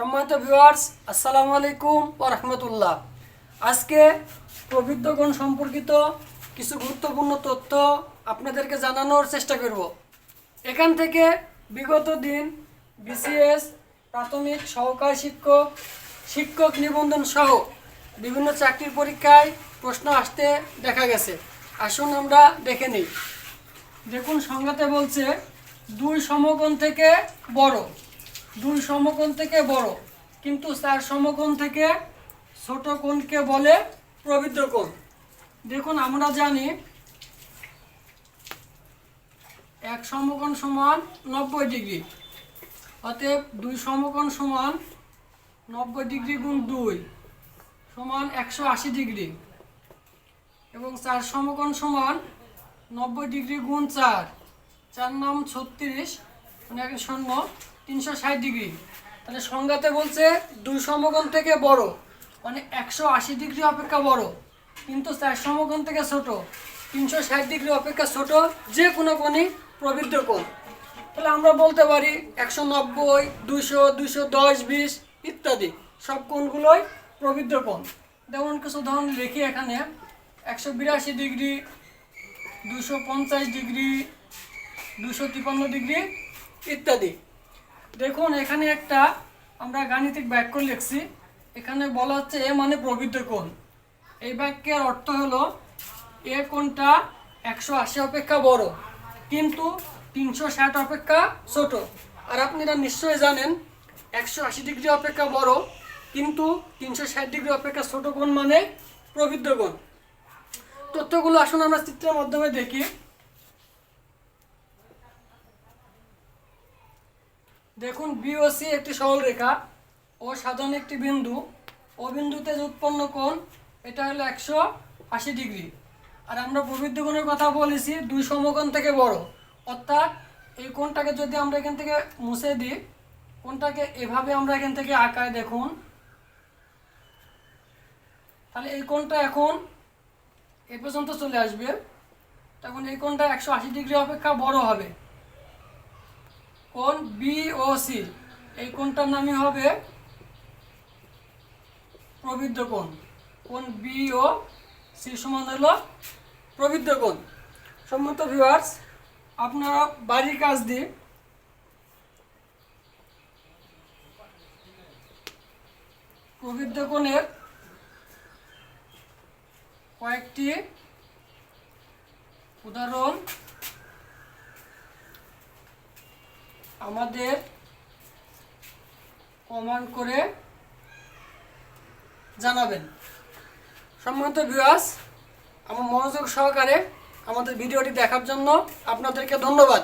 সম্মানিত ভিউয়ার্স আসসালামু আলাইকুম ও রহমতুল্লাহ। আজকে প্রবৃদ্ধগণ সম্পর্কিত কিছু গুরুত্বপূর্ণ তথ্য আপনাদেরকে জানানোর চেষ্টা করব। এখান থেকে বিগত দিন বিসিএস, প্রাথমিক, সহকারী শিক্ষক শিক্ষক নিবন্ধন সহ বিভিন্ন চাকরির পরীক্ষায় প্রশ্ন আসতে দেখা গেছে। আসুন আমরা দেখে নিই। দেখুন সংজ্ঞাতে বলছে, দুই সমকোণ থেকে বড়। দুই সমকোণ থেকে বড়। কিন্তু চার সমকোণ থেকে ছোট কোণকে বলে প্রবৃদ্ধ কোণ। দেখুন, আমরা জানি এক সমকোণ সমান নব্বই ডিগ্রি। অতএব দুই সমকোণ সমান নব্বই ডিগ্রি গুণ দুই সমান একশো আশি ডিগ্রি। এবং চার সমকোণ সমান নব্বই ডিগ্রি গুণ চার। চার নাম ছত্রিশ মানে শূন্য। তিনশো ষাট ডিগ্রি। তাহলে সংজ্ঞাতে বলছে দুই সমকোণ থেকে বড় মানে একশো আশি ডিগ্রি অপেক্ষা বড়। কিন্তু চার সমকোণ থেকে ছোট, তিনশো ষাট ডিগ্রি অপেক্ষা ছোট যে কোনো কোণই প্রবৃদ্ধ কোণ। তাহলে আমরা বলতে পারি একশো নব্বই দুশো দুশো দশ, বিশ ইত্যাদি সব কোণগুলোই প্রবৃদ্ধ কোণ। যেমন কিছু উদাহরণ লিখি এখানে, একশো বিরাশি ডিগ্রি দুশো পঞ্চাশ ডিগ্রি দুশো তিপান্ন ডিগ্রি ইত্যাদি। দেখুন, এখানে একটা আমরা গাণিতিক বাক্য লিখছি। এখানে বলা হচ্ছে এ মানে প্রবৃদ্ধ কোণ। এই বাক্যের অর্থ হলো, এ কোণটা একশো আশি অপেক্ষা বড়, কিন্তু তিনশো ষাট অপেক্ষা ছোট। আর আপনারা নিশ্চয়ই জানেন, একশো আশি ডিগ্রি অপেক্ষা বড়, কিন্তু তিনশো ষাট ডিগ্রি অপেক্ষা ছোট কোণ মানে প্রবৃদ্ধ কোণ। তথ্যগুলো আসুন আমরা চিত্রের মাধ্যমে দেখি। দেখুন বিওসি একটি সরল রেখা ও সাধারণ একটি বিন্দু। ও বিন্দুতে যে উৎপন্ন কোণ, এটা হলো একশো আশি ডিগ্রি। আর আমরা প্রবৃদ্ধ কোণের কথা বলেছি, দুই সমকোণ থেকে বড়। অর্থাৎ এই কোণটাকে যদি আমরা এখান থেকে মুছে দিই, কোণটাকে এভাবে আমরা এখান থেকে আঁকায় দেখুন। তাহলে এই কোণটা এখন এ পর্যন্ত চলে আসবে। তখন এই কোণটা একশো আশি ডিগ্রি অপেক্ষা বড় হবে। কোণ বি ও সি এই কোণটার নামই হবে প্রবৃদ্ধ কোণ। কোন বি ও সি সমান হল প্রবৃদ্ধ কোণ। সম্মত ভিউয়ার্স আপনারা বাড়ির কাজ দিয়ে প্রবৃদ্ধ কোণের কয়েকটি উদাহরণ আমাদের কমেন্ট করে জানাবেন। সম্মানিত ভিউয়ার্স আমার মনোযোগ সহকারে আমাদের ভিডিওটি দেখার জন্য আপনাদেরকে ধন্যবাদ।